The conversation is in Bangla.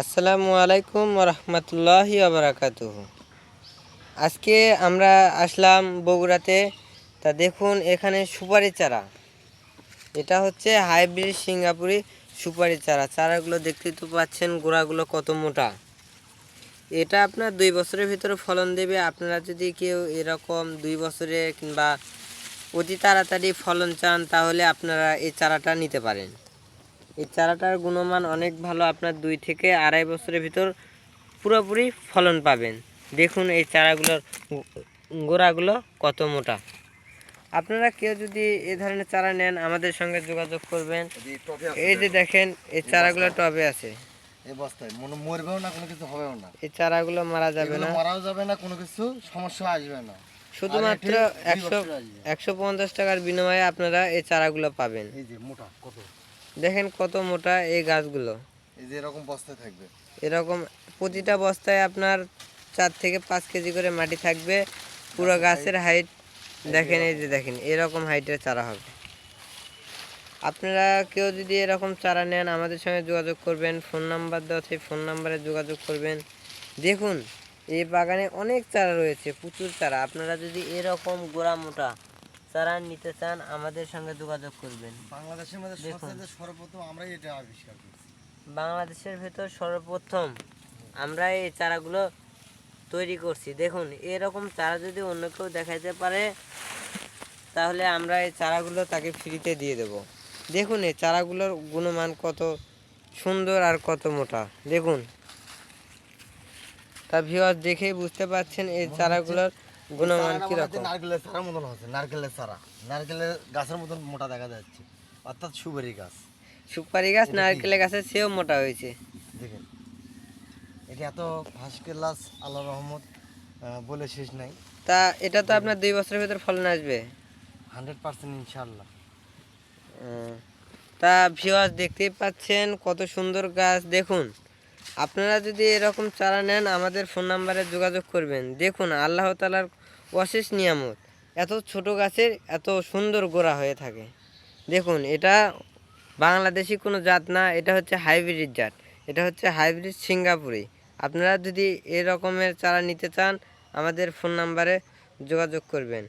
আসসালামু আলাইকুম রহমতুল্লাহি আবরাকাত আজকে আমরা আসলাম বগুড়াতে। তা দেখুন, এখানে সুপারি চারা। এটা হচ্ছে হাইব্রিড সিঙ্গাপুরি সুপারি চারা। চারাগুলো দেখতে তো পাচ্ছেন, গোড়াগুলো কত মোটা। এটা আপনার দুই বছরের ভিতরে ফলন দেবে। আপনারা যদি কেউ এরকম দুই বছরে কিংবা অতি তাড়াতাড়ি ফলন চান, তাহলে আপনারা এই চারাটা নিতে পারেন। এই চারাটার গুণমান অনেক ভালো। আপনার দুই থেকে আড়াই বছরের ভিতর পুরোপুরি ফলন পাবেন। দেখুন এই চারাগুলোর গোড়াগুলো কত মোটা। আপনারা কেউ যদি এ ধরনের চারা নেন আমাদের সঙ্গে যোগাযোগ করবেন। এই যে দেখেন। এই চারাগুলো টবে আছে। এই বস্তায়। মনে মরবেও না কোনো কিছু হবেও না। এই চারাগুলো মারা যাবে না। মারাও যাবে না কোনো কিছু সমস্যা আসবে না। শুধুমাত্র একশো একশো পঞ্চাশ টাকার বিনিময়ে আপনারা এই চারাগুলো পাবেন। এই যে মোটা কত? দেখেন কত মোটা এই গাছগুলো। এই যে এরকম বস্তায় থাকবে। এরকম প্রতিটা বস্তায় আপনার চার থেকে পাঁচ কেজি করে মাটি থাকবে। পুরো গাছের হাইট দেখেন এই যে দেখেন এরকম হাইটের চারা হবে। আপনারা কেউ যদি এরকম চারা নেন আমাদের সঙ্গে যোগাযোগ করবেন। ফোন নাম্বার দেওয়া সেই ফোন নাম্বারে যোগাযোগ করবেন। দেখুন এই বাগানে অনেক চারা রয়েছে প্রচুর চারা। আপনারা যদি এরকম গোড়া মোটা চারা নিতে চান আমাদের সঙ্গে যোগাযোগ করবেন। বাংলাদেশের মধ্যে সবচেয়ে সর্বপ্রথম আমরাই এটা আবিষ্কার করেছি। বাংলাদেশের ভেতর সর্বপ্রথম আমরা এই চারাগুলো তৈরি করছি। দেখুন এরকম চারা যদি অন্য কেউ দেখাইতে পারে তাহলে আমরা এই চারাগুলো তাকে ফ্রিতে দিয়ে দেব। দেখুন এই চারাগুলোর গুণমান কত সুন্দর আর কত মোটা। দেখুন। তা ভিউয়ার দেখেই বুঝতে পারছেন এই চারাগুলোর গুণমান মনে হচ্ছে নারকেলের চারার মতন হচ্ছে নারকেলের চারা। নারকেলের গাছের মতন মোটা দেখা যাচ্ছে। অর্থাৎ সুবেরি গাছ। সুপারি গাছ নারকেলের গাছের চেয়েও মোটা হয়েছে। দেখেন এটা এত ফার্স্ট ক্লাস আল্লাহ রহমত বলে শেষ নাই। তা এটা তো আপনার দুই বছরের ভেতর ফলন আসবে। হান্ড্রেড পার্সেন্ট ইনশাল্লাহ তা ভিউয়ার্স দেখতেই পাচ্ছেন কত সুন্দর গাছ দেখুন। আপনারা যদি এরকম চারা নেন, আমাদের ফোন নাম্বারে যোগাযোগ করবেন। দেখুন, আল্লাহ তালার অশেষ নিয়ামত। এত ছোট গাছের এত সুন্দর গোড়া হয়ে থাকে। দেখুন, এটা বাংলাদেশি কোনো জাত না, এটা হচ্ছে হাইব্রিড জাত। এটা হচ্ছে হাইব্রিড সিঙ্গাপুরি। আপনারা যদি এরকমের চারা নিতে চান, আমাদের ফোন নাম্বারে যোগাযোগ করবেন।